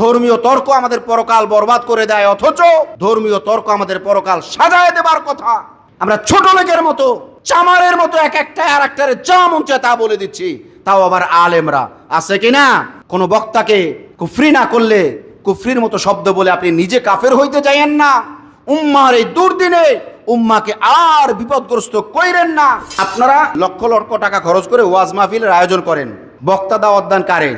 ধর্মীয় তর্ক আমাদের পরকাল বরবাদ করে দেয়, অথচ ধর্মীয় তর্ক আমাদের পরকাল সাজায় দেবার কথা। আমরা ছোট লোকের মতো, চামারের মতো এক একটা আর একটারে যা মন তা বলে দিচ্ছি। তাও আবার আলেমরা। আছে কি না? কোনো বক্তাকে কুফরি না করলে, কুফরির মতো শব্দ বলে আপনি নিজে কাফের হইতে যাইয়েন না। উম্মার এই দুর্দিনে উম্মাকে আর বিপদগ্রস্ত কইরেন না। আপনারা লক্ষ লক্ষ টাকা খরচ করে ওয়াজ মাহফিলের আয়োজন করেন। বক্তা দাওয়াত দান কারে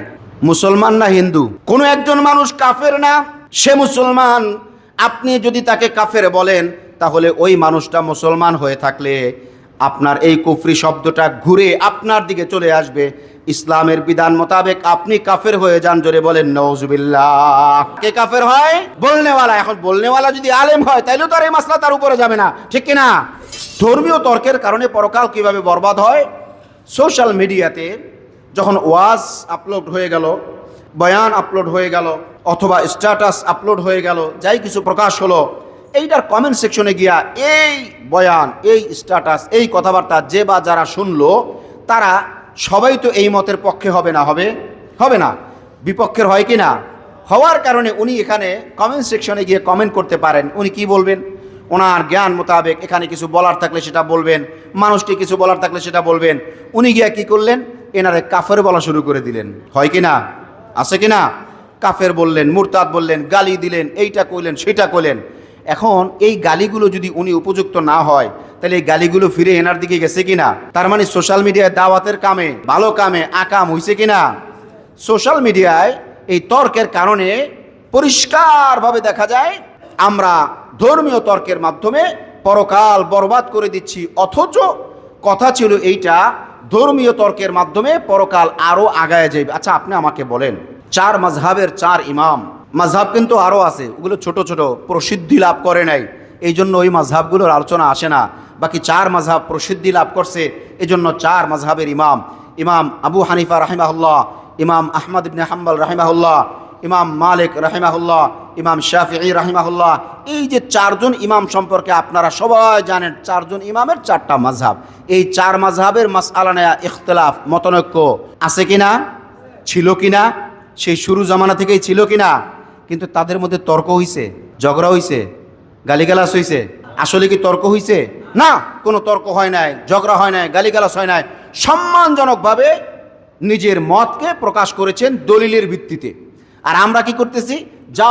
মুসলমান না হিন্দু? কোনো একজন মানুষ কাফের না? সে মুসলমান। আপনি যদি তাকে কাফের বলেন, তাহলে ওই মানুষটা মুসলমান হয়ে থাকলে আপনার এই কুফরি শব্দটা ঘুরে আপনার দিকে চলে আসবে। ইসলামের বিধান মোতাবেক আপনি কাফের হয়ে যান, জোরে বলেন নওজুবিল্লাহ কে কাফের হয়? বলনেওয়ালা। এখন বলনেওয়ালা যদি আলেম হয়, তাইলেও তো আর এই মাসলা তার উপরে যাবে না। ঠিক কিনা? ধর্মীয় তর্কের কারণে পরকাল কীভাবে বরবাদ হয়? সোশ্যাল মিডিয়াতে যখন ওয়াজ আপলোড হয়ে গেল, বয়ান আপলোড হয়ে গেল, অথবা স্ট্যাটাস আপলোড হয়ে গেল, যাই কিছু প্রকাশ হলো, এইটার কমেন্ট সেকশনে গিয়া এই বয়ান, এই স্ট্যাটাস এই কথাবার্তা যে বা যারা শুনলো, তারা সবাই তো এই মতের পক্ষে হবে না, হবে? হবে না। বিপক্ষের হয় কি না হওয়ার কারণে উনি এখানে কমেন্ট সেকশনে গিয়ে কমেন্ট করতে পারেন। উনি কি বলবেন? ওনার জ্ঞান মোতাবেক এখানে কিছু বলার থাকলে সেটা বলবেন, মানুষকে কিছু বলার থাকলে সেটা বলবেন। উনি গিয়া কি করলেন? এনারে কাফের বলা শুরু করে দিলেন। হয় কি না আছে কি না কাফের বললেন, মুরতাদ বললেন, গালি দিলেন, এইটা কইলেন, সেটা কইলেন। এখন এই গালিগুলো যদি উনি উপযুক্ত না হয়, তাহলে এই গালিগুলো ফিরে এনার দিকে গেছে কিনা? তার মানে সোশ্যাল মিডিয়ায় দাওয়াতের কামে, ভালো কামে আকাম হইছে কিনা? সোশ্যাল মিডিয়ায় এই তর্কের কারণে পরিষ্কারভাবে দেখা যায়, আমরা ধর্মীয় তর্কের মাধ্যমে পরকাল বরবাদ করে দিচ্ছি, অথচ কথা ছিল এইটা ধর্মীয় তর্কের মাধ্যমে পরকাল আরও আগায় যাবে আচ্ছা আপনি আমাকে বলেন, চার মাঝহাবের চার ইমাম মাঝহাব কিন্তু আরও আছে, ওগুলো ছোট ছোট, প্রসিদ্ধি লাভ করে নাই এই জন্য ওই মাঝহাবগুলোর আলোচনা আসে না। বাকি চার মাঝহাব প্রসিদ্ধি লাভ করছে এই জন্য চার মাঝহাবের ইমাম ইমাম আবু হানিফা রাহিমাহুল্লাহ, ইমাম আহমদ ইবনে হাম্বল রাহিমাহুল্লাহ, ইমাম মালিক রাহিমাহুল্লাহ ইমাম শাফি রাহিমাহুল্লাহ, এই যে চারজন ইমাম সম্পর্কে আপনারা সবাই জানেন, চারজন ইমামের চারটা মাঝহাব এই চার মাঝহাবের মাসআলা নেয়া ইখতলাফ, মতনৈক্য আছে কিনা? ছিল কিনা? সেই শুরু জামানা থেকেই ছিল কিনা? কিন্তু তাদের মধ্যে তর্ক হইছে, ঝগড়া হইছে গালিগালাস হইছে। আসলে কি তর্ক হইছে? না, কোনো তর্ক হয় নাই, ঝগড়া হয় নাই গালিগালাস হয় নাই। সম্মানজনকভাবে নিজের মতকে প্রকাশ করেছেন দলিলের ভিত্তিতে। আর আমরা কি করতেছি? যা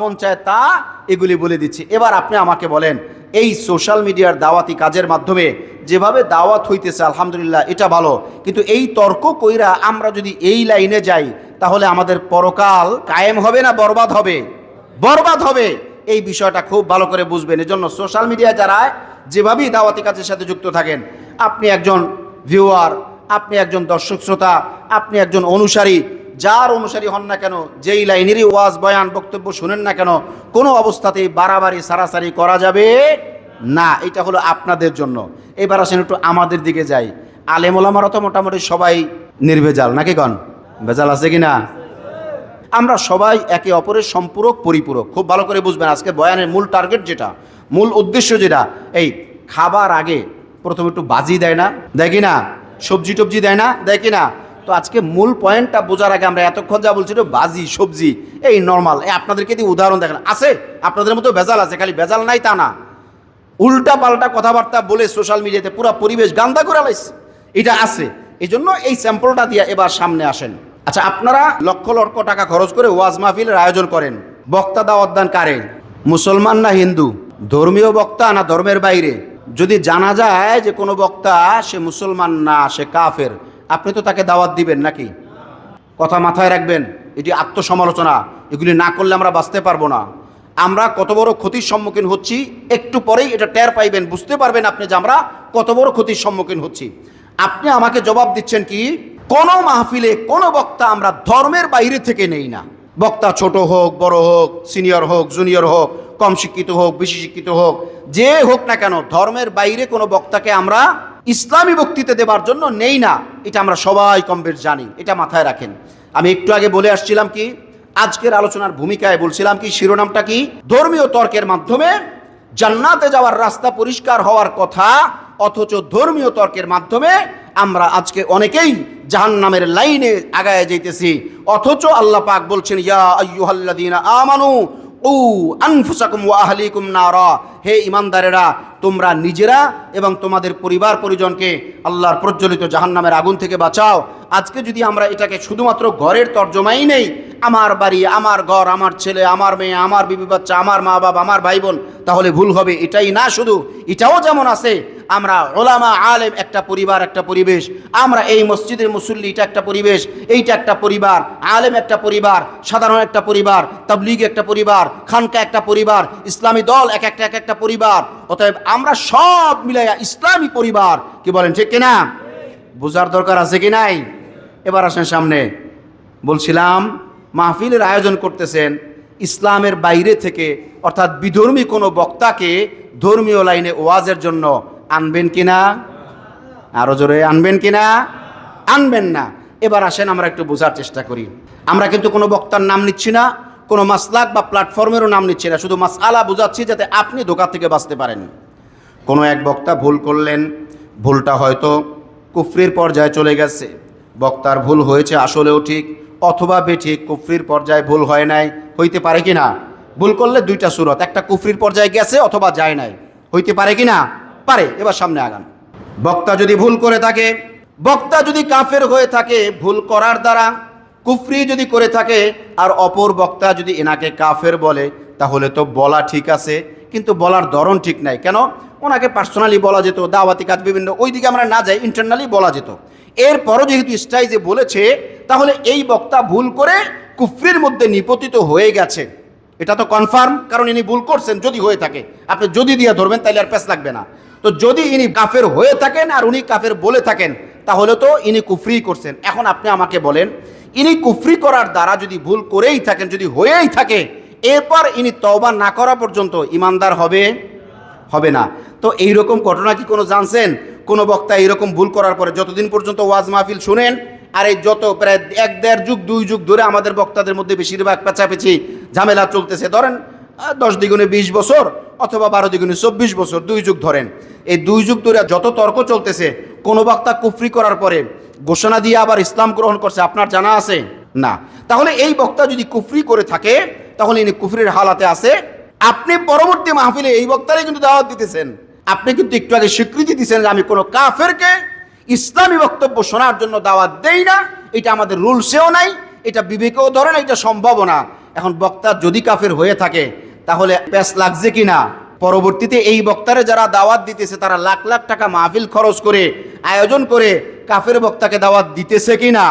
মন চায় তা এগুলি বলে দিচ্ছি। এবার আপনি আমাকে বলেন, এই সোশ্যাল মিডিয়ার দাওয়াতি কাজের মাধ্যমে যেভাবে দাওয়াত হইতেছে, আলহামদুলিল্লাহ, এটা ভালো। কিন্তু এই তর্ক কইরা আমরা যদি এই লাইনে যাই, তাহলে আমাদের পরকাল কায়েম হবে না বরবাদ হবে? বরবাদ হবে। এই বিষয়টা খুব ভালো করে বুঝবেন। এজন্য সোশ্যাল মিডিয়া যারা যেভাবেই দাওয়াতি কাজের সাথে যুক্ত থাকেন, আপনি একজন ভিউয়ার আপনি একজন দর্শক শ্রোতা, আপনি একজন অনুসারী যার অনুসারী হন না কেন, যেই লাইনেরই ওয়াজ, বয়ান, বক্তব্য শুনেন না কেন, কোনো অবস্থাতেই বাড়াবাড়ি, সারাসারি করা যাবে না। এটা হলো আপনাদের জন্য। এবার আসেন একটু আমাদের দিকে যাই। আলেমোলামারা তো মোটামুটি সবাই নির্ভেজাল, নাকি কন? ভেজাল আছে কি না আমরা সবাই একে অপরের সম্পূরক, পরিপূরক। খুব ভালো করে বুঝবেন আজকে বয়ানের মূল টার্গেট যেটা, মূল উদ্দেশ্য যেটা। এই খাবার আগে প্রথমে একটু বাজি দেয় না, দেয় কি না? সবজি টবজি দেয় না, দেয় কি না? তো আজকে মূল পয়েন্টটা বোঝার আগে আমরা এতক্ষণ যা বলছি বাজি সবজি, এই নর্মাল এই আপনাদেরকে দিয়ে উদাহরণ দেখেন, আছে, আপনাদের মতো ভেজাল আছে, খালি ভেজাল নাই তা না। উল্টা পাল্টা কথাবার্তা বলে সোশ্যাল মিডিয়াতে পুরো পরিবেশ গান্দা করে লাইছে। এটা আছে। এই জন্য এই স্যাম্পলটা দিয়ে এবার সামনে আসেন। আচ্ছা আপনারা লক্ষ লক্ষ টাকা খরচ করে ওয়াজ মাহফিলের আয়োজন করেন। বক্তা দাওয়াত দান কারে? মুসলমান না হিন্দু? ধর্মীয় বক্তা না ধর্মের বাইরে? যদি জানা যায় যে কোনো বক্তা, সে মুসলমান না, সে কাফের। আপনি তো তাকে দাওয়াত দিবেন নাকি? কথা মাথায় রাখবেন, এটি আত্মসমালোচনা। এগুলি না করলে আমরা বাঁচতে পারব না। আমরা কত বড় ক্ষতির সম্মুখীন হচ্ছি, একটু পরেই এটা টের পাইবেন। বুঝতে পারবেন আপনি যে আমরা কত বড় ক্ষতির সম্মুখীন হচ্ছি। আপনি আমাকে জবাব দিচ্ছেন কি, কোনো মাহফিলে কোনো বক্তা আমরা ধর্মের বাইরে থেকে নেই না। বক্তা ছোট হোক, বড় হোক, সিনিয়র হোক, জুনিয়র হোক, কম শিক্ষিত হোক, বেশি শিক্ষিত হোক, যে হোক না কেন, ধর্মের বাইরে কোনো বক্তাকে আমরা ইসলামী বক্তৃতা দেবার জন্য নেই না। এটা আমরা সবাই কম বেশ জানি। এটা মাথায় রাখেন। আমি একটু আগে বলে আসছিলাম কি, আজকের আলোচনার ভূমিকায় বলছিলাম কি, শিরোনামটা কি? ধর্মীয় তর্কের মাধ্যমে জান্নাতে যাওয়ার রাস্তা পরিষ্কার হওয়ার কথা, অথচ ধর্মীয় তর্কের মাধ্যমে আমরা আজকে অনেকেই জাহান্নামের লাইনে আগায় যাইতেছি। অথচ আল্লাহ পাক বলছেন, ইয়া আইয়ুহাল্লাযীনা আমানু নারা। হে ইমানদারেরা, তোমরা নিজেরা এবং তোমাদের পরিবার পরিজনকে আল্লাহর প্রজ্বলিত জাহান্নামের আগুন থেকে বাঁচাও। আজকে যদি আমরা এটাকে শুধুমাত্র ঘরের তর্জমাই নেই আমার বাড়ি, আমার ঘর, আমার ছেলে, আমার মেয়ে, আমার বিবি বাচ্চা, আমার মা বাবা, আমার ভাই বোন, তাহলে ভুল হবে। এটাই না শুধু, এটাও যেমন আছে, আমরা ওলামা, আলেম একটা পরিবার, একটা পরিবেশ। আমরা এই মসজিদের মুসল্লি, এটা একটা পরিবেশ, এইটা একটা পরিবার, আলেম একটা পরিবার, সাধারণ একটা পরিবার, তাবলিগ একটা পরিবার, খানকা একটা পরিবার, ইসলামী দল এক একটা এক একটা পরিবার। অতএব আমরা সব মিলাইয়া ইসলামী পরিবার, কি বলেন, ঠিক কিনা? বোঝার দরকার আছে কি নাই? এবার আসেন সামনে। বলছিলাম মাহফিলের আয়োজন করতেছেন। ইসলামের বাইরে থেকে, অর্থাৎ বিধর্মী কোনো বক্তাকে ধর্মীয় লাইনে ওয়াজের জন্য আনবেন কিনা আরও জোরে, আনবেন কিনা আনবেন না। এবার আসেন, আমরা একটু বোঝার চেষ্টা করি। আমরা কিন্তু কোনো বক্তার নাম নিচ্ছি না, কোনো মাসলাক বা প্ল্যাটফর্মেরও নাম নিচ্ছি না, শুধু মাসআলা বোঝাচ্ছি যাতে আপনি ধোকা থেকে বাঁচতে পারেন। কোনো এক বক্তা ভুল করলেন, ভুলটা হয়তো কুফরির পর্যায়ে চলে গেছে। বক্তার ভুল হয়েছে, আসলেও ঠিক। অথবা বেঠিক কুফরির পর্যায়ে ভুল হয় নাই, হইতে পারে কি না ভুল করলে দুইটা সুরত, একটা কুফরির পর্যায়ে গেছে অথবা যায় নাই, হইতে পারে কি না পারে, এবার সামনে আগান। বক্তা যদি ভুল করে থাকে, বক্তা যদি কাফের হয়ে থাকে ভুল করার দ্বারা, কুফরি যদি করে থাকে, আর অপর বক্তা যদি এনাকে কাফের বলে, তাহলে তো বলা ঠিক আছে, কিন্তু বলার ধরন ঠিক নাই। কেন? ওনাকে পার্সোনালি বলা যেত, দাওয়াতি কাজ বিভিন্ন ওই দিকে আমরা না যাই ইন্টারনালি বলা যেত। এরপরও যেহেতু স্টাইজে বলেছে, তাহলে এই বক্তা ভুল করে কুফরির মধ্যে নিপতিত হয়ে গেছে। এটা তো কনফার্ম কারণ ইনি ভুল করছেন যদি হয়ে থাকে। আপনি যদি দিয়ে ধরবেন তাহলে আর প্যাস লাগবে না। তো যদি ইনি কাফের হয়ে থাকেন আর উনি কাফের বলে থাকেন, তাহলে তো ইনি কুফরি করছেন। এখন আপনি আমাকে বলেন, ইনি কুফরি করার দ্বারা যদি ভুল করেই থাকেন, যদি হয়েই থাকে, এরপর ইনি তওবা না করা পর্যন্ত ইমানদার হবে? হবে না। তো এইরকম ঘটনা কি কোনো জানছেন? কোনো বক্তা এইরকম ভুল করার পরে যতদিন পর্যন্ত ওয়াজ মাহফিল শুনেন, আর এই যত প্রায় এক দেড় যুগ, দুই যুগ ধরে আমাদের বক্তাদের মধ্যে বেশিরভাগ পেঁচাপেচি, ঝামেলা চলতেছে। ধরেন দশ দ্বিগুণে বিশ বছর অথবা বারো দ্বিগুণে চব্বিশ বছর দুই যুগ ধরেন। এই দুই যুগ ধরে যত তর্ক চলতেছে, কোনো বক্তা কুফরি করার পরে ঘোষণা দিয়ে আবার ইসলাম গ্রহণ করছে, আপনার জানা আছে? না। তাহলে এই বক্তা যদি কুফরি করে থাকে, তাহলে ইনি কুফরির হালাতে আছে আপনি পরবর্তী মাহফিলে এই বক্তারাই কিন্তু দাওয়াত দিতেছেন। আপনি কিন্তু একটু আগে স্বীকৃতি দিচ্ছেন যে আমি কোনো কাফেরকে ইসলামী বক্তব্য শোনার জন্য দাওয়াত দেই না। এটা আমাদের রুলসেও নাই, এটা বিবেকেও ধরে না, এটা সম্ভব না। এখন বক্তা যদি কাফের হয়ে থাকে, তাহলে প্যাস লাগছে কি না? পরবর্তীতে এই বক্তারে যারা দাওয়াত দিতেছে, তারা লাখ লাখ টাকা মাহফিল খরচ করে, আয়োজন করে কাফের বক্তাকে দাওয়াত দিতেছে কি না?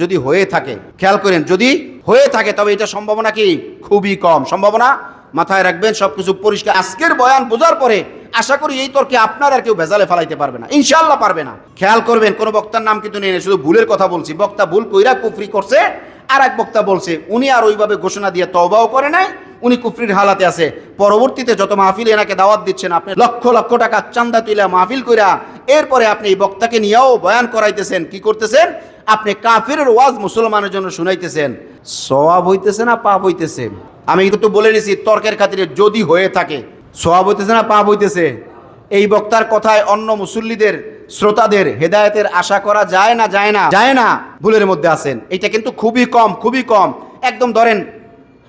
যদি হয়ে থাকে, খেয়াল করেন, যদি হয়ে থাকে, তবে এটা সম্ভাবনা কি? খুবই কম। সম্ভাবনা মাথায় রাখবেন, সবকিছু পরিষ্কার। আজকের বয়ান বোঝার পরে আশা করি এই তর্কে আপনার আর কেউ ভেজালে ফেলাইতে পারবে না। ইনশাল্লাহ পারবে না। খেয়াল করবেন, কোনো বক্তার নাম কিন্তু নেই, শুধু ভুলের কথা বলছি। বক্তা ভুল কইরা কুফরি করছে আর এক বক্তা বলছে, উনি আর ওইভাবে ঘোষণা দিয়ে তওবাও করে নাই, উনি কুফরির হালাতে আছে। পরবর্তীতে যত মাহফিল এনাকে দাওয়াত দিচ্ছেন, আপনি লক্ষ লক্ষ টাকা চান্দা তুইলা মাহফিল কইরা, এরপরে আপনি এই বক্তাকে নিয়েও বয়ান করাইতেছেন, কি করতেছেন? আপনি কাফিরের ওয়াজ মুসলমানের জন্য শুনাইতেছেন। সওয়াব হইতেছে না পাপ হইতেছে? আমি কিন্তু বলে নিছি, তর্কের খাতিরে যদি হয়ে থাকে, সওয়াব হইতেছে না পাপ হইতেছে? এই বক্তার কথায় অন্য মুসল্লিদের, শ্রোতাদের হেদায়েতের আশা করা যায় না যায় না? যায় না, ভুলের মধ্যে আছেন। এটা কিন্তু খুবই কম খুবই কম। একদম ধরেন,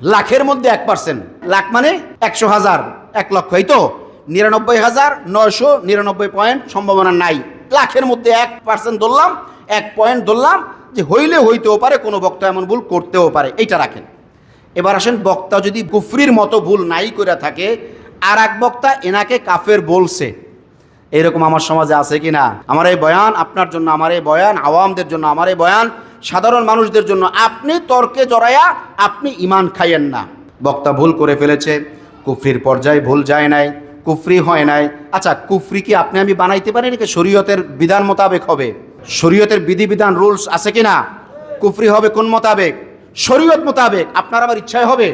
লাখের মধ্যে এক পার্সেন্ট লাখ মানে একশো হাজার, এক লক্ষ এই তো। নিরানব্বই হাজার নয়শো নিরানব্বই পয়েন্ট সম্ভাবনা নাই। লাখের মধ্যে এক পার্সেন্ট ধরলাম, এক পয়েন্ট ধরলাম যে হইলে হইতেও পারে, কোনো বক্তা এমন ভুল করতেও পারে, এইটা রাখেন। এবার আসেন, বক্তা যদি কুফরির মতো ভুল নাই করে থাকে আর এক বক্তা এনাকে কাফের বলছে। এরকম আমার সমাজে আছে কি না? আমার এই বয়ান আপনার জন্য, আমার এই বয়ান আওয়ামদের জন্য, আমার এই বয়ান সাধারণ মানুষদের জন্য। আপনি তর্কে জড়াইয়া আপনি ইমান খাইয়েন না। বক্তা ভুল করে ফেলেছে, কুফরির পর্যায়ে ভুল যায় নাই। কুফরি হয় নাই। আচ্ছা কুফরি কি আপনি আমি বানাইতে পারি নাকি শরীয়তের বিধান মোতাবেক হবে? শরীয়তের বিধিবিধান, রুলস আছে কি না কুফরি হবে কোন মোতাবেক? শরীয়ত মোতাবেক। আপনার আবার ইচ্ছায় হবে।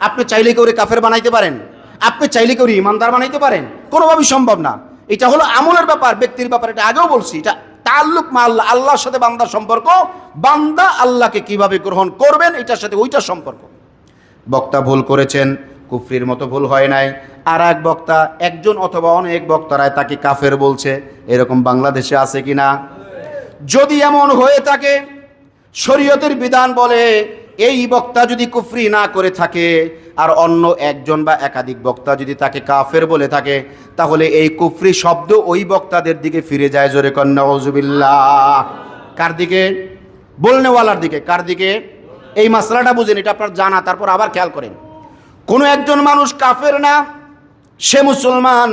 আপনি চাইলে কেউ কাফের বানাইতে পারেন? আপনি চাইলে কেউ ইমানদার বানাইতে পারেন? কোনোভাবেই সম্ভব না। এটা হলো আমলের ব্যাপার, ব্যক্তির ব্যাপার। এটা আগেও বলছি, এটা তাল্লুক মা আল্লাহ, আল্লাহর সাথে বান্দার সম্পর্ক। বান্দা আল্লাহকে কীভাবে গ্রহণ করবেন, এটার সাথে ওইটার সম্পর্ক। বক্তা ভুল করেছেন কুফরির মতো ভুল হয় নাই। আর এক বক্তা, একজন অথবা অনেক বক্তারায় তাকে কাফের বলছে, এরকম বাংলাদেশে আছে কি না যদি এমন হয়ে থাকে, শরীয়তের বিধান বলে, এই বক্তা যদি কুফরি না করে থাকে, আর অন্য একজন বা একাধিক বক্তা যদি তাকে কাফের বলে থাকে, তাহলে এই কুফরি শব্দ ওই বক্তাদের দিকে ফিরে যায় জোরে কন্যাউজুবিল্লাহ কার দিকে? বলনেওয়ালার দিকে। কার দিকে? এই মাসলাটা বুঝেন, এটা আপনার জানা, তারপর আবার খেয়াল করেন। কোনো একজন মানুষ কাফের না, সে মুসলমান।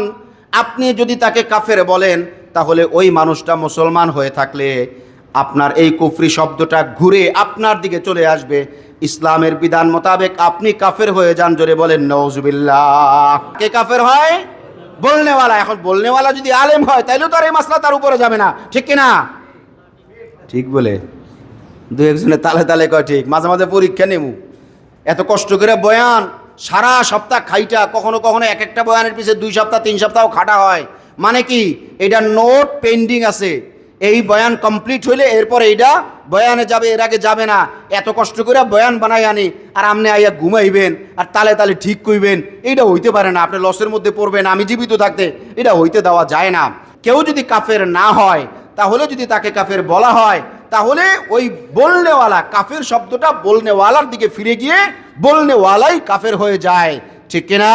আপনি যদি তাকে কাফের বলেন, তাহলে ওই মানুষটা মুসলমান হয়ে থাকলে আপনার এই কুফরি শব্দটা ঘুরে আপনার দিকে চলে আসবে। ইসলামের বিধান মোতাবেক আপনি কাফের হয়ে যান, জোরে বলেন নওজুবিল্লাহ কে কাফের হয়? বলনেওয়ালা। এখন বলনেওয়ালা যদি আলেম হয় তাইলেও তো আর এই মাসলা তার উপরে যাবে না। ঠিক কিনা? ঠিক বলে। দু একজনে তালে তালে কয়, ঠিক, মাঝে মাঝে পরীক্ষা নেমু। এত কষ্ট করে বয়ান সারা সপ্তাহ খাইটা, কখনো কখনো এক একটা বয়ানের পিছিয়ে দুই সপ্তাহ, তিন সপ্তাহ খাটা হয়। মানে কি? এটা নোট পেন্ডিং আছে। এই বয়ান কমপ্লিট হইলে এরপর এইটা বয়ানে যাবে, এর আগে যাবে না। এত কষ্ট করে বয়ান বানাই আনি, আর আপনি আইয়া ঘুমাইবেন, আর তালে তালে ঠিক কইবেন। এইটা হইতে পারে না, আপনি লসের মধ্যে পড়বেন, আমি জীবিত থাকতে এটা হইতে দেওয়া যায় না। কেউ যদি কাফের না হয়, তাহলে যদি তাকে কাফের বলা হয় তাহলে ওই বলনেওয়ালা, কাফের শব্দটা বলনেওয়ালার দিকে ফিরে গিয়ে বলনেওয়ালাই কাফের হয়ে যায়। ঠিক কিনা?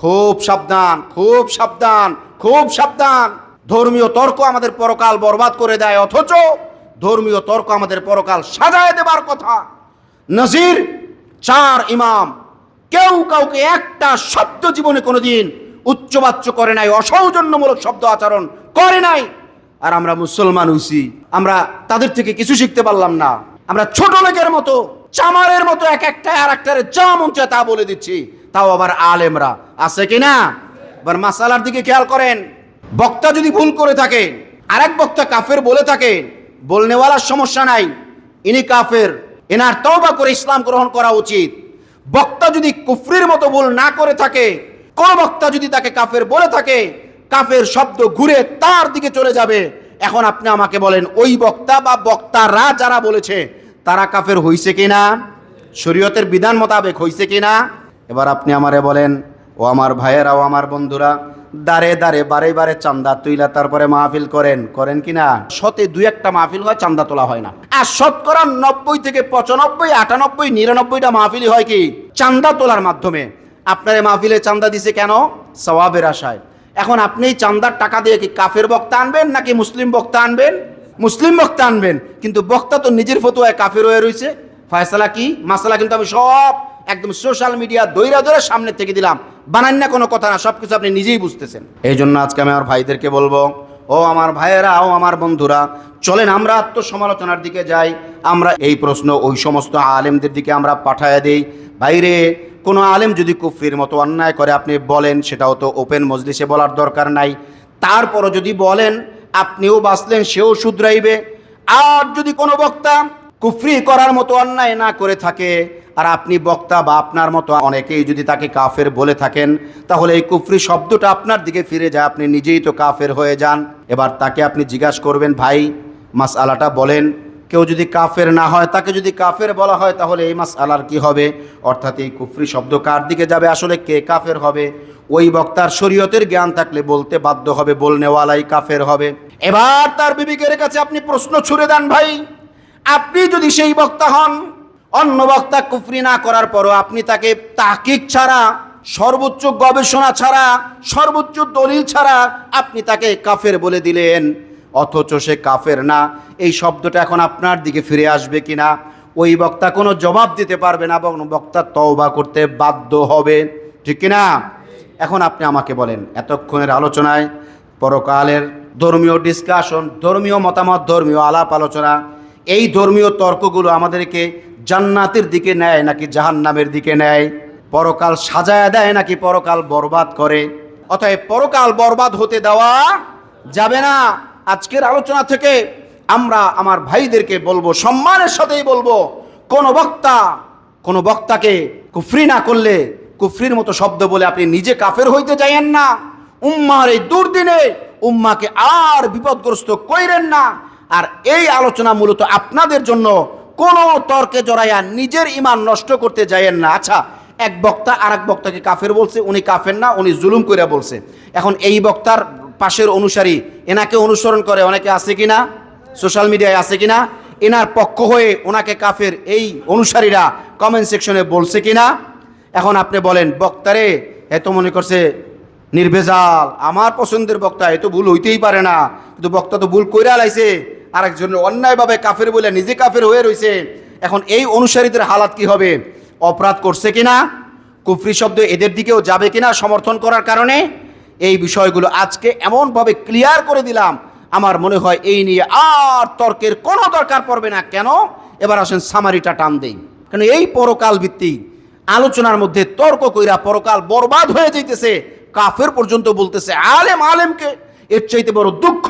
খুব সাবধান খুব সাবধান খুব সাবধান। ধর্মীয় তর্ক আমাদের পরকাল বরবাদ করে দেয়, অথচ ধর্মীয় তর্ক আমাদের পরকাল সাজায় দেবার কথা। নজির, চার ইমাম, কেউ কাউকে একটা শব্দ জীবনে কোনোদিন উচ্চবাচ্য করে নাই, অসৌজন্যমূলক শব্দ আচরণ করে নাই। আর আমরা মুসলমান হইছি। আমরা তাদের থেকে কিছু শিখতে পারলাম না। আমরা ছোট লোকের মতো, চামারের মতো এক একটা আর একটারে যা মন চায় তা বলে দিচ্ছি। তাও আবার আলেমরা। আছে কি না? এবার মাসালার দিকে খেয়াল করেন। বক্তা যদি ভুল করে থাকে, আরেক বক্তা কাফের বলে থাকে, বলনেওয়ালার সমস্যা নাই। ইনি কাফের, এনার তওবা করে ইসলাম গ্রহণ করা উচিত। বক্তা যদি কুফরির মতো ভুল না করে থাকে, কোন বক্তা যদি তাকে কাফের বলে থাকে কাফের শব্দ ঘুরে তার দিকে চলে যাবে। এখন আপনি আমাকে বলেন, ওই বক্তা বা বক্তারা যারা বলেছে, তারা কাফের হইছে কিনা? শরীয়তের বিধান মোতাবেক হইছে কিনা? এবার আপনি আমারে বলেন, ও আমার ভাইয়েরা, ও আমার বন্ধুরা, দাঁড়ে দাঁড়ে, বারে বারে চান্দা তুইলা তারপরে মাহফিল করেন। করেন কিনা শতে দুই একটা মাহফিল হয়, চান্দা তোলা হয় না। আর শতকরা নব্বই থেকে পঁচানব্বই, আটানব্বই, নিরানব্বইটা মাহফিলই হয় কি? চান্দা তোলার মাধ্যমে। আপনার মাহফিলে চান্দা দিছে কেন? সওয়াবের আশায়। এখন আপনি চান্দার টাকা দিয়ে কি কাফের বক্তা আনবেন নাকি মুসলিম বক্তা আনবেন? মুসলিম বক্তা আনবেন, কিন্তু বক্তা তো নিজের ফতোয়ায় কাফের হয়ে রয়েছে। ফয়সালা কি? মাসালা কিন্তু আমি সব একদম সোশ্যাল মিডিয়া দৈরা দৈরা সামনে থেকে দিলাম। বানান না কোনো কথা না সব কিছু আপনি নিজেই বুঝতেছেন। এই জন্য আজকে আমি আমার ভাইদেরকে বলব ও আমার ভাইয়েরা, ও আমার বন্ধুরা, চলেন আমরা আত্মসমালোচনার দিকে যাই। আমরা এই প্রশ্ন ওই সমস্ত আলেমদের দিকে আমরা পাঠায় দিই। বাইরে কোনো আলেম যদি কুফির মতো অন্যায় করে, আপনি বলেন, সেটাও তো ওপেন মজলিসে বলার দরকার নাই। তারপরও যদি বলেন, আপনিও বাঁচলেন, সেও শুধরাইবে। আর যদি কোনো বক্তা কুফরি করার মতো অন্যায় না করে থাকে। আর আপনি বক্তা বা আপনার মতো অনেকেই যদি তাকে কাফের বলে থাকেন, তাহলে এই কুফরি শব্দটা আপনার দিকে ফিরে যায়, আপনি নিজেই তো কাফের হয়ে যান। এবার তাকে আপনি জিজ্ঞাসা করবেন, ভাই মাস আলাটা বলেন, কেউ যদি কাফের না হয়, তাকে যদি কাফের বলা হয়, তাহলে এই মাস আলার কি হবে? অর্থাৎ এই কুফরি শব্দ কার দিকে যাবে? আসলে কে কাফের হবে? ওই বক্তার শরীয়তের জ্ঞান থাকলে বলতে বাধ্য হবে, বলনেওয়ালাই কাফের হবে। এবার তার বিবেকের কাছে আপনি প্রশ্ন ছুড়ে দেন, ভাই আপনি যদি সেই বক্তা হন, অন্য বক্তা কুফরি না করার পরও আপনি তাকে তাকিক ছাড়া, সর্বোচ্চ গবেষণা ছাড়া, সর্বোচ্চ দলিল ছাড়া আপনি তাকে কাফের বলে দিলেন। অথচ সে কাফের না। এই শব্দটা এখন আপনার দিকে ফিরে আসবে কিনা? ওই বক্তা কোনো জবাব দিতে পারবে না এবং বক্তা তওবা করতে বাধ্য হবে। ঠিক কিনা? এখন আপনি আমাকে বলেন, এতক্ষণের আলোচনায় পরকালের ধর্মীয় ডিসকাশন ধর্মীয় মতামত, ধর্মীয় আলাপ আলোচনা এই ধর্মীয় তর্কগুলো আমাদেরকে জান্নাতের দিকে নেয় নাকি জাহান্নামের দিকে নেয়? পরকাল সাজায় দেয় নাকি পরকাল বরবাদ করে? অতএব পরকাল বরবাদ হতে দেওয়া যাবে না। আজকের আলোচনা থেকে আমরা আমার ভাইদেরকে বলব, সম্মানের সাথেই বলব, কোন বক্তা, কোন বক্তাকে কুফরি না করলে, কুফরির মতো শব্দ বলে আপনি নিজে কাফের হইতে চাইেন না। উম্মার এই দুর্দিনে উম্মাকে আর বিপদগ্রস্ত কইরেন না। আর এই আলোচনা মূলত আপনাদের জন্য কোন তর্কে জড়াইয়া নিজের ইমান নষ্ট করতে যাইয়েন না। আচ্ছা এক বক্তা আর এক বক্তাকে কাফের বলছে, উনি কাফের না, উনি জুলুম করে বলছে। এখন এই বক্তার পাশের অনুসারী এনাকে অনুসরণ করে, অনেকে আছে কি না সোশ্যাল মিডিয়ায় আছে কি না এনার পক্ষ হয়ে ওনাকে কাফের এই অনুসারীরা কমেন্ট সেকশনে বলছে কি না এখন আপনি বলেন, বক্তারে এত মনে করছে নির্ভেজাল, আমার পছন্দের বক্তা এত ভুল হইতেই পারে না। কিন্তু বক্তা তো ভুল কইরা লাইছে। আরেকজনের অন্যায়ভাবে কাফের বলে নিজে কাফের হয়ে রইছে। এখন এই অনুসারীদের হালাত কি হবে? অপরাধ করছে কিনা? কুফরি শব্দ এদের দিকেও যাবে কিনা সমর্থন করার কারণে? এই বিষয়গুলো আজকে এমনভাবে ক্লিয়ার করে দিলাম। আমার মনে হয় এই নিয়ে আর তর্কের কোনো দরকার পড়বে না। কেন? এবার আসেন সামারিটা টান দেই। কারণ এই পরকাল ভিত্তিক আলোচনার মধ্যে তর্ক কইরা পরকাল বরবাদ হয়ে যাইতেছে। কাফের পর্যন্ত বলতেছে, আলেম, আলেমকে এর চাইতে বড় দুঃখ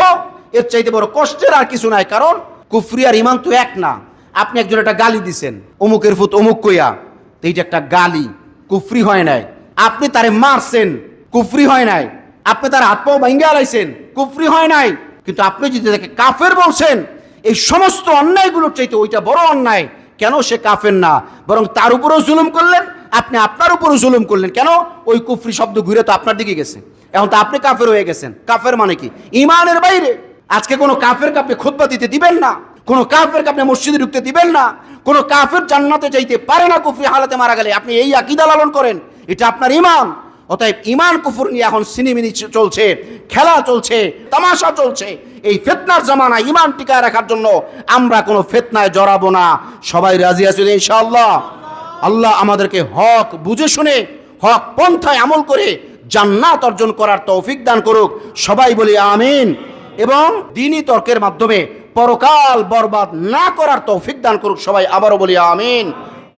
এর চাইতে বড় কষ্টের আর কিছু নাই, কারণ কুফরি আর ইমান তো এক না। আপনি একজন একটা গালি দিছেন। অমুকের ফুত অমুক কইয়া। তো এইটা একটা গালি। কুফরি হয় নাই। আপনি তারে মারছেন। কুফরি হয় নাই। আপনি তার হাত পাও ভাঙ্গে আলাইছেন কুফরি হয় নাই। কিন্তু আপনি যদি তাকে কাফের বলছেন, এই সমস্ত অন্যায়গুলোর চাইতে ওইটা বড় অন্যায়। কেন সে কাফের না? বরং তার উপরেও জুলুম করলেন, আপনি আপনার উপরেও জুলুম করলেন। কেন? ওই কুফরি শব্দ ঘুরে তো আপনার দিকে গেছে। এখন তো আপনি কাফের হয়ে গেছেন। কাফের মানে কি? ইমানের বাইরে। আজকে কোনো কাফের আপনি খুতবা দিতে দিবেন না, কোনো কাফের আপনি মসজিদে ঢুকতে দিবেন না, কোনো কাফের জান্নাতে যাইতে পারে না কুফরি হালাতে মারা গেলে। আপনি এই আকিদা লালন করেন, এটা আপনার ইমান। অতএব ইমান কুফুর নিয়ে এখন সিনেমিনি চলছে, খেলা চলছে, তামাশা চলছে। এই ফেতনার জামানা ইমান টিকায় রাখার জন্য আমরা কোনো ফেতনায় জড়াবো না। সবাই রাজি আছি ইনশাআল্লাহ? আল্লাহ আমাদেরকে হক বুঝে শুনে, হক পন্থায় আমল করে জান্নাত অর্জন করার তৌফিক দান করুক। সবাই বলি আমিন। এবং দিনই তর্কের মাধ্যমে পরকাল বরবাদ না করার তৌফিক দান করুক সবাই আবারও বলি, আমিন।